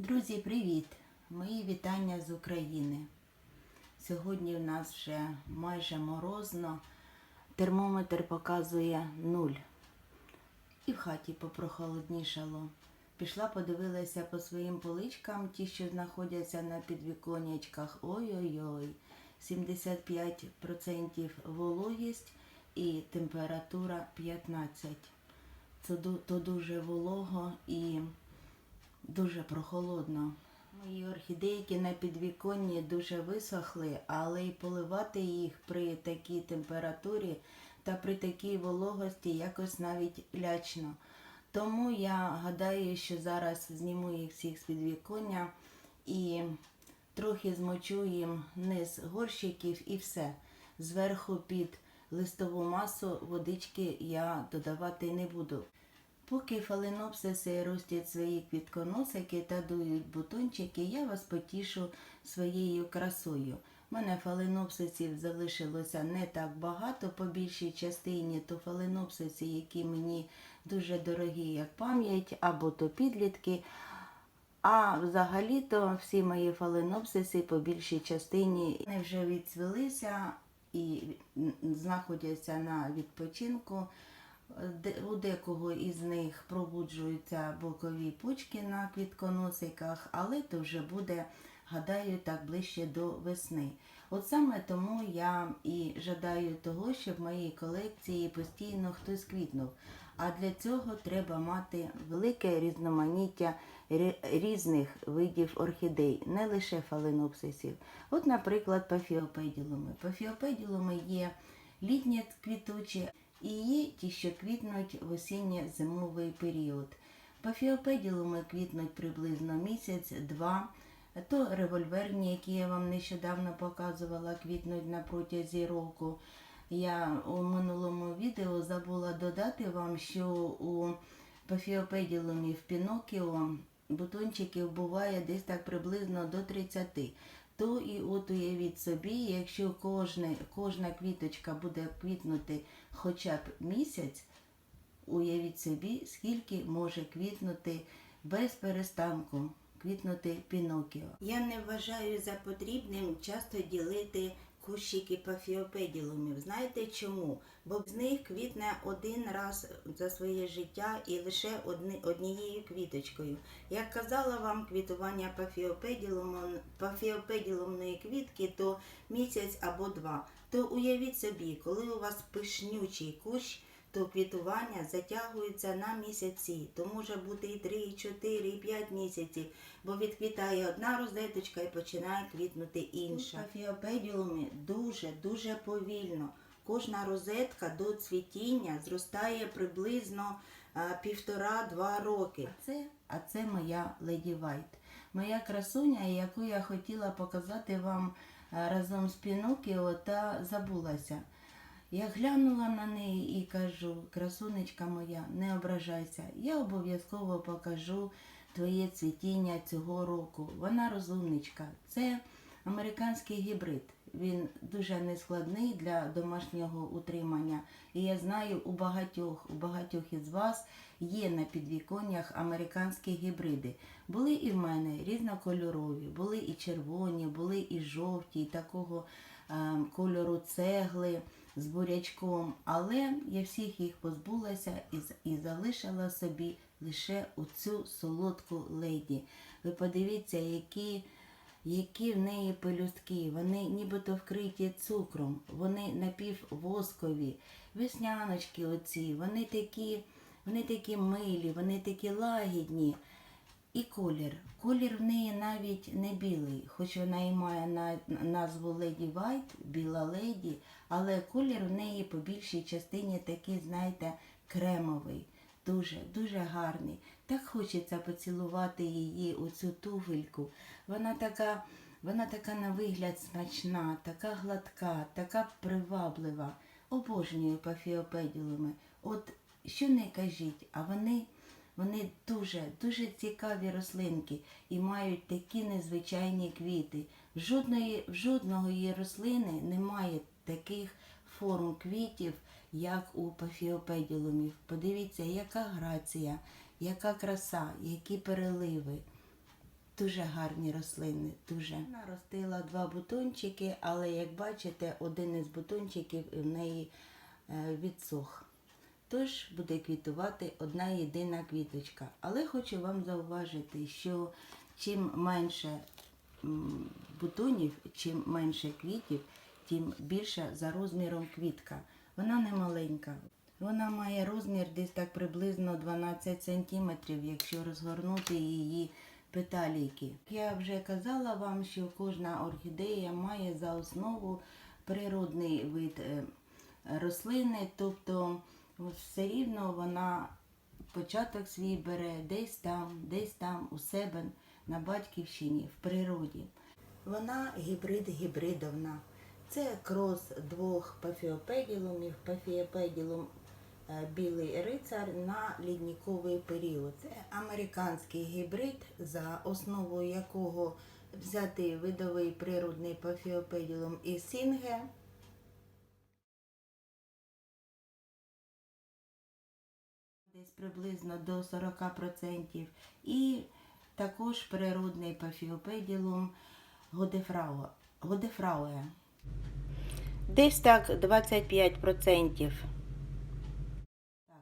Друзі, привіт! Мої вітання з України. Сьогодні в нас вже майже морозно. Термометр показує нуль. І в хаті попрохолоднішало. Пішла, подивилася по своїм поличкам, ті, що знаходяться на підвіконячках. Ой-ой-ой, 75% вологість і температура 15. Це то дуже волого і дуже прохолодно. Мої орхідейки на підвіконні дуже висохли, але й поливати їх при такій температурі та при такій вологості якось навіть лячно. Тому я гадаю, що зараз зніму їх всіх з підвіконня і трохи змочу їм низ горщиків і все. Зверху під листову масу водички я додавати не буду. Поки фаленопсиси ростять свої квітконосики та дують бутончики, я вас потішу своєю красою. У мене фаленопсисів залишилося не так багато, по більшій частині то фаленопсиси, які мені дуже дорогі, як пам'ять, або то підлітки. А взагалі-то всі мої фаленопсиси по більшій частині вони вже відцвілися і знаходяться на відпочинку. У декого із них пробуджуються бокові почки на квітконосиках, але то вже буде, гадаю, так ближче до весни. От саме тому я і жадаю того, щоб в моїй колекції постійно хтось квітнув. А для цього треба мати велике різноманіття різних видів орхідей, не лише фаленопсисів. От, наприклад, пафіопеділуми. Пафіопеділуми є літні квітучі і є ті, що квітнуть в осінньо-зимовий період. Пафіопеділуми квітнуть приблизно місяць-два. То револьверні, які я вам нещодавно показувала, квітнуть на протязі року. Я у минулому відео забула додати вам, що у пафіопеділумів Пінокіо бутончиків буває десь так приблизно до 30. То і от уявіть собі, якщо кожне, кожна квіточка буде квітнути хоча б місяць, уявіть собі, скільки може квітнути без перестанку квітнути Пінокіо. Я не вважаю за потрібним часто ділити кущики пафіопеділумів. Знаєте чому? Бо з них квітне один раз за своє життя і лише однією квіточкою. Як казала вам, квітування пафіопеділумної квітки то місяць або два. То уявіть собі, коли у вас пишнючий кущ, то квітування затягується на місяці. То може бути і 3, і 4, і 5 місяців, бо відквітає одна розеточка і починає квітнути інша. Пафіопедіуми дуже-дуже повільно. Кожна розетка до цвітіння зростає приблизно півтора-два роки. А це, а це моя Леді Вайт. Моя красуня, яку я хотіла показати вам разом з Пінокіо та забулася. Я глянула на неї і кажу, красунечка моя, не ображайся, я обов'язково покажу твоє цвітіння цього року. Вона розумничка. Це американський гібрид. Він дуже нескладний для домашнього утримання. І я знаю, у багатьох, у багатьох із вас є на підвіконнях американські гібриди. Були і в мене різнокольорові, були і червоні, були і жовті, і такого е, кольору цегли з бурячком, але я всіх їх позбулася і, і залишила собі лише оцю солодку леді. Ви подивіться, які, які в неї пелюстки. Вони нібито вкриті цукром, вони напіввоскові, весняночки оці, вони такі, вони такі милі, вони такі лагідні. І колір. Колір в неї навіть не білий, хоч вона і має назву Леді Вайт, біла леді, але колір в неї по більшій частині такий, знаєте, кремовий, дуже, дуже гарний. Так хочеться поцілувати її у цю туфельку. Вона така, вона така на вигляд смачна, така гладка, така приваблива. Обожнюю пафіопеділуми. От що не кажіть, а вони. Вони дуже, дуже цікаві рослинки і мають такі незвичайні квіти. Жодної, жодного її рослини немає таких форм квітів, як у пафіопеділумів. Подивіться, яка грація, яка краса, які переливи. Дуже гарні рослини, дуже. Вона ростила два бутончики, але як бачите, один із бутончиків в неї е, відсох. Тож буде квітувати одна єдина квіточка. Але хочу вам зауважити, що чим менше бутонів, чим менше квітів, тим більша за розміром квітка. Вона не маленька. Вона має розмір десь так приблизно 12 см, якщо розгорнути її петалійки. Я вже казала вам, що кожна орхідея має за основу природний вид е, рослини, тобто все рівно вона початок свій бере десь там, десь там у себе на батьківщині, в природі. Вона гібрид-гібридовна. Це крос двох пафіопеділумів, пафіопеділум е, білий рицар на лідніковий період. Це американський гібрид, за основою якого взятий видовий природний пафіопеділум із Сінге. Приблизно до 40%. І також природний пафіопеділум годефрау- годефрауе. Десь так 25%. Так.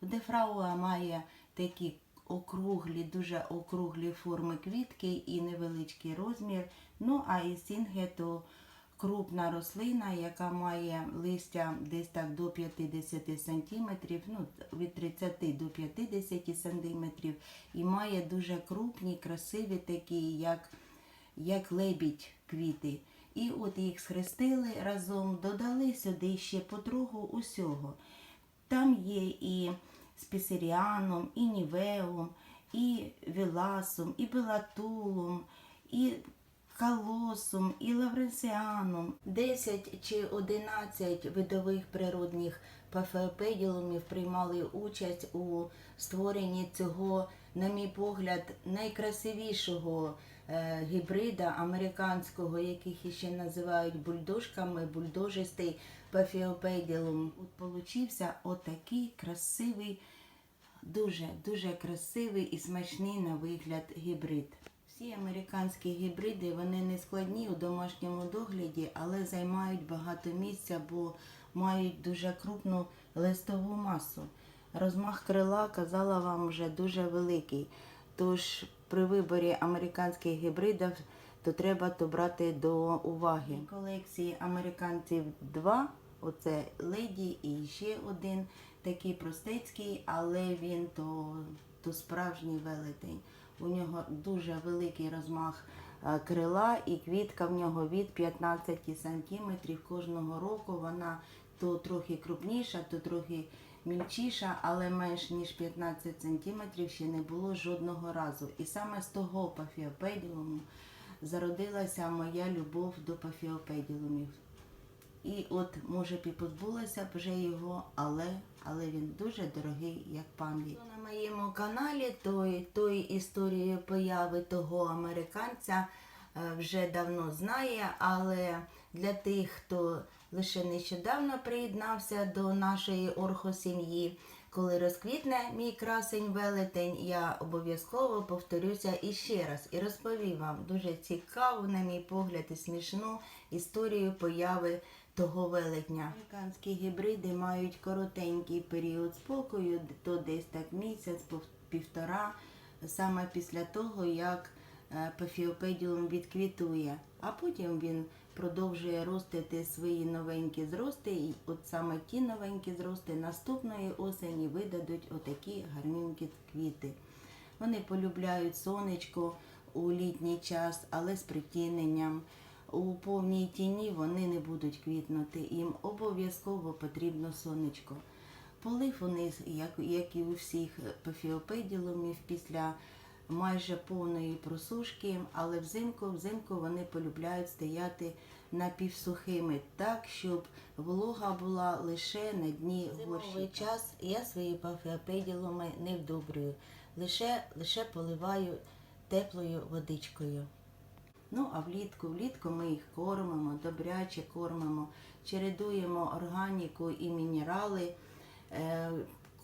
Годефрауа має такі округлі, дуже округлі форми квітки і невеличкий розмір. Ну, а із сінге то крупна рослина, яка має листя десь так до 50 см, ну, від 30 до 50 см, і має дуже крупні, красиві такі, як, як лебідь квіти. І от їх схрестили разом, додали сюди ще потроху усього. Там є і спісеріаном, і нівеум, і віласом, і белатулум, і калосом, і лавренсіаном. 10 чи 11 видових природних пафеопеділумів приймали участь у створенні цього, на мій погляд, найкрасивішого е, гібрида американського, яких ще називають бульдожками, бульдожистий пафіопеділум. От получився отакий красивий, дуже дуже красивий і смачний на вигляд гібрид. Всі американські гібриди вони не складні у домашньому догляді, але займають багато місця, бо мають дуже крупну листову масу. Розмах крила, казала вам, вже дуже великий. Тож при виборі американських гібридів то треба то брати до уваги. В колекції американців два. Оце леді і ще один такий простецький, але він то, то справжній велетень. У нього дуже великий розмах е, крила і квітка в нього від 15 сантиметрів кожного року. Вона то трохи крупніша, то трохи мільчіша, але менш ніж 15 сантиметрів ще не було жодного разу. І саме з того пафіопеділуму зародилася моя любов до пафіопеділумів. І от, може, позбулася б вже його, але, але він дуже дорогий, як пам'ять. На моєму каналі тої, той історії появи того американця е, вже давно знає, але для тих, хто лише нещодавно приєднався до нашої орхосім'ї, коли розквітне мій красень велетень, я обов'язково повторюся іще раз і розповім вам дуже цікаву, на мій погляд, і смішну історію появи того велетня. Американські гібриди мають коротенький період спокою, то десь так місяць, півтора, саме після того, як е, пафіопедіум відквітує, а потім він продовжує ростити свої новенькі зрости, і от саме ті новенькі зрости наступної осені видадуть отакі гарненькі квіти. Вони полюбляють сонечко у літній час, але з притіненням. У повній тіні вони не будуть квітнути, їм обов'язково потрібно сонечко. Полив у них, як, і у всіх пафіопеділумів, після майже повної просушки, але взимку, взимку вони полюбляють стояти напівсухими, так, щоб волога була лише на дні горщика. час я свої пафіопеділуми не вдобрюю, лише, лише поливаю теплою водичкою. Ну, а влітку, влітку ми їх кормимо, добряче кормимо, чередуємо органіку і мінерали, е,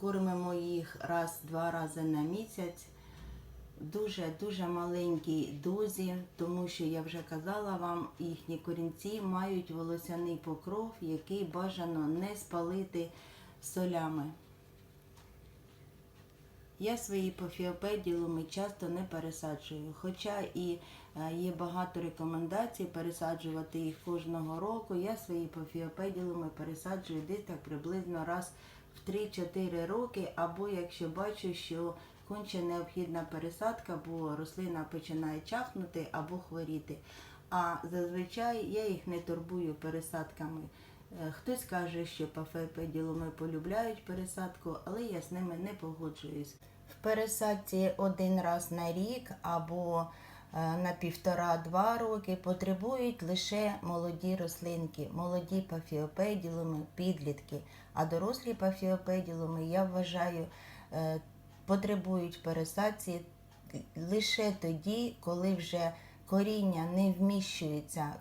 кормимо їх раз-два рази на місяць. Дуже-дуже маленькій дозі, тому що я вже казала вам, їхні корінці мають волосяний покров, який бажано не спалити солями. Я свої пофіопеділуми часто не пересаджую, хоча і е, є багато рекомендацій пересаджувати їх кожного року. Я свої пофіопеділуми пересаджую десь так приблизно раз в 3-4 роки, або якщо бачу, що конче необхідна пересадка, бо рослина починає чахнути або хворіти. А зазвичай я їх не турбую пересадками. Е, Хтось каже, що пафепеділуми полюбляють пересадку, але я з ними не погоджуюсь. В пересадці один раз на рік або е, на півтора-два роки потребують лише молоді рослинки, молоді пафіопеділуми, підлітки. А дорослі пафіопеділуми, я вважаю, е, потребують пересадці лише тоді, коли вже коріння не вміщується,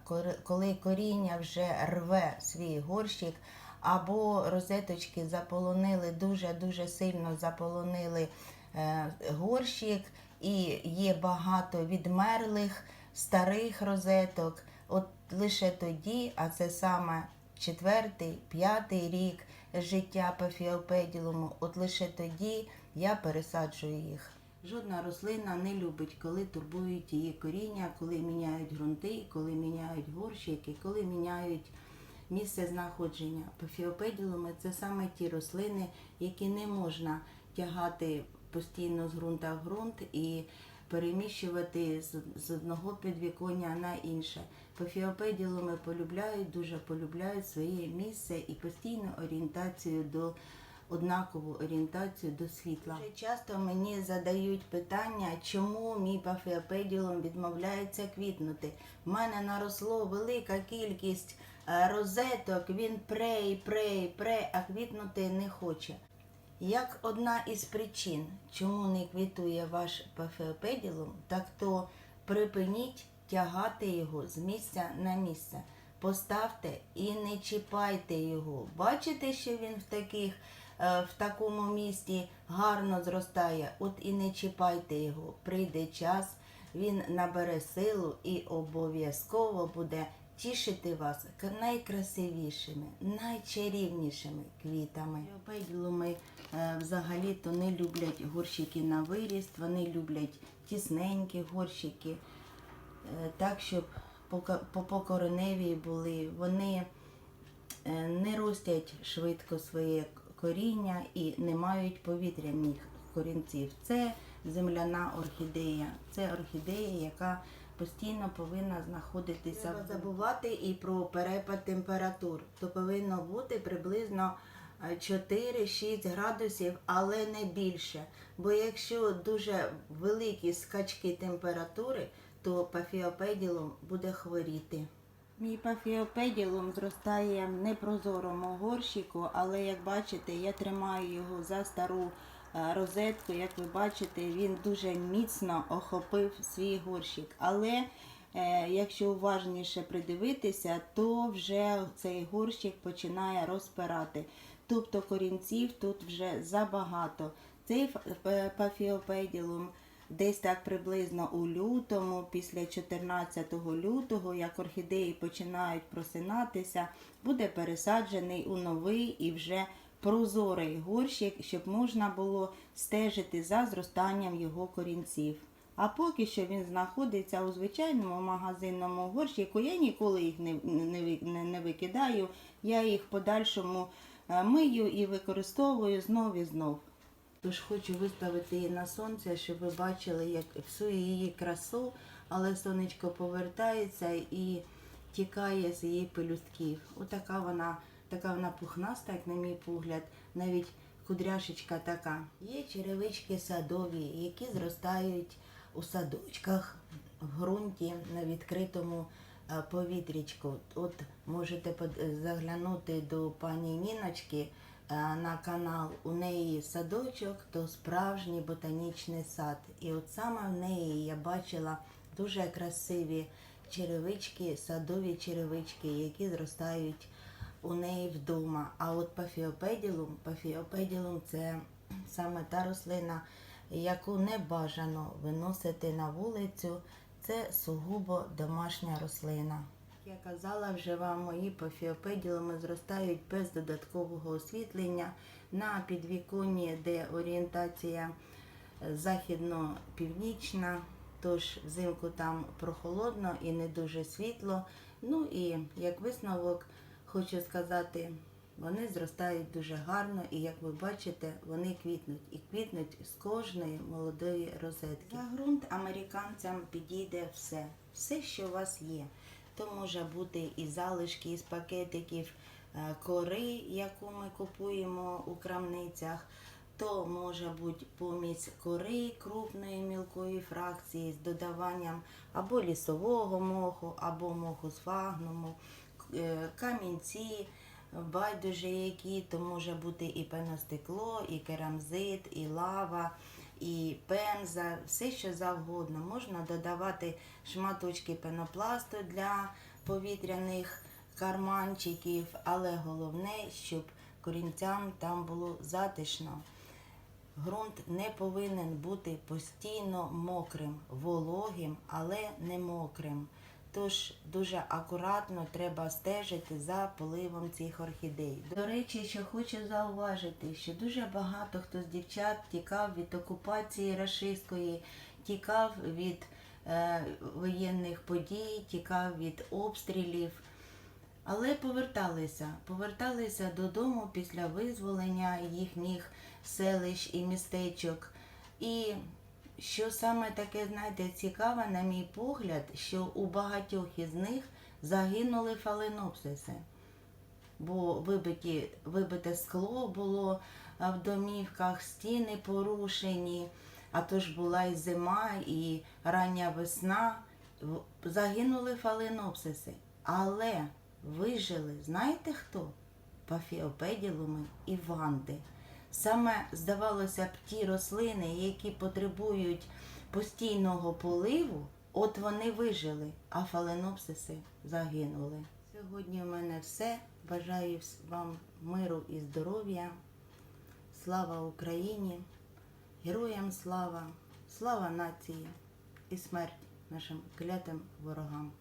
коли коріння вже рве свій горщик, або розеточки заполонили, дуже-дуже сильно заполонили е, горщик, і є багато відмерлих старих розеток. От лише тоді, а це саме четвертий, п'ятий рік життя пафіопеділуму, от лише тоді я пересаджую їх. Жодна рослина не любить, коли турбують її коріння, коли міняють ґрунти, коли міняють горщики, коли міняють місце знаходження. Пафіопеділуми це саме ті рослини, які не можна тягати постійно з ґрунта в ґрунт і переміщувати з, одного підвіконня на інше. Пафіопеділуми полюбляють, дуже полюбляють своє місце і постійну орієнтацію до однакову орієнтацію до світла. Дуже часто мені задають питання, чому мій пафіопеділум відмовляється квітнути. В мене наросло велика кількість е, розеток, він пре і пре і пре, а квітнути не хоче. Як одна із причин, чому не квітує ваш пафеопеділум, так то припиніть тягати його з місця на місце. Поставте і не чіпайте його. Бачите, що він в таких в такому місті гарно зростає. От і не чіпайте його. Прийде час, він набере силу і обов'язково буде тішити вас найкрасивішими, найчарівнішими квітами. Педілуми взагалі-то не люблять горщики на виріст, вони люблять тісненькі горщики, е, так, щоб по, ко- по, по кореневі були. Вони е, не ростять швидко своє коріння і не мають повітряних корінців. Це земляна орхідея. Це орхідея, яка постійно повинна знаходитися. Треба забувати і про перепад температур. То повинно бути приблизно е, 4-6 градусів, але не більше. Бо якщо дуже великі скачки температури, то пафіопеділум буде хворіти. Мій пафіопеділум зростає в непрозорому горщику, але як бачите, я тримаю його за стару е, розетку. Як ви бачите, він дуже міцно охопив свій горщик. Але е, якщо уважніше придивитися, то вже цей горщик починає розпирати. Тобто корінців тут вже забагато. Цей е, пафіопеділум Десь так приблизно у лютому, після 14 лютого, як орхідеї починають просинатися, буде пересаджений у новий і вже прозорий горщик, щоб можна було стежити за зростанням його корінців. А поки що він знаходиться у звичайному магазинному горщику, я ніколи їх не, не, не, викидаю, я їх подальшому е, мию і використовую знов і знов. Тож хочу виставити її на сонце, щоб ви бачили як всю її красу, але сонечко повертається і тікає з її пелюстків. Отака вона, така вона пухнаста, як на мій погляд, навіть кудряшечка така. Є черевички садові, які зростають у садочках, в ґрунті на відкритому е, повітрічку. От можете заглянути до пані Ніночки на канал. У неї садочок, то справжній ботанічний сад. І от саме в неї я бачила дуже красиві черевички, садові черевички, які зростають у неї вдома. А от пафіопеділум, пафіопеділум це саме та рослина, яку не бажано виносити на вулицю. Це сугубо домашня рослина. Я казала вже вам, мої пофіопеділами зростають без додаткового освітлення на підвіконні, де орієнтація е, західно-північна, тож взимку там прохолодно і не дуже світло. Ну і як висновок хочу сказати, вони зростають дуже гарно, і як ви бачите, вони квітнуть і квітнуть з кожної молодої розетки. За ґрунт американцям підійде все, все, що у вас є. То може бути і залишки із пакетиків е, кори, яку ми купуємо у крамницях. То може бути помість кори крупної мілкої фракції з додаванням або лісового моху, або моху з фагнуму, е, камінці, байдуже які, то може бути і пеностекло, і керамзит, і лава, і пенза, все що завгодно. Можна додавати шматочки пенопласту для повітряних карманчиків, але головне, щоб корінцям там було затишно. Грунт не повинен бути постійно мокрим, вологим, але не мокрим. Тож дуже акуратно треба стежити за поливом цих орхідей. До речі, що хочу зауважити, що дуже багато хто з дівчат тікав від окупації рашистської, тікав від е, воєнних подій, тікав від обстрілів. Але поверталися, поверталися додому після визволення їхніх селищ і містечок. І що саме таке, знаєте, цікаве, на мій погляд, що у багатьох із них загинули фаленопсиси. Бо вибиті, вибите скло було в домівках, стіни порушені, а то ж була і зима, і рання весна. Загинули фаленопсиси. Але вижили, знаєте хто? Пафіопеділуми і ванди. Саме, здавалося б, ті рослини, які потребують постійного поливу, от вони вижили, а фаленопсиси загинули. Сьогодні у мене все. Бажаю вам миру і здоров'я. Слава Україні! Героям слава! Слава нації і смерть нашим клятим ворогам!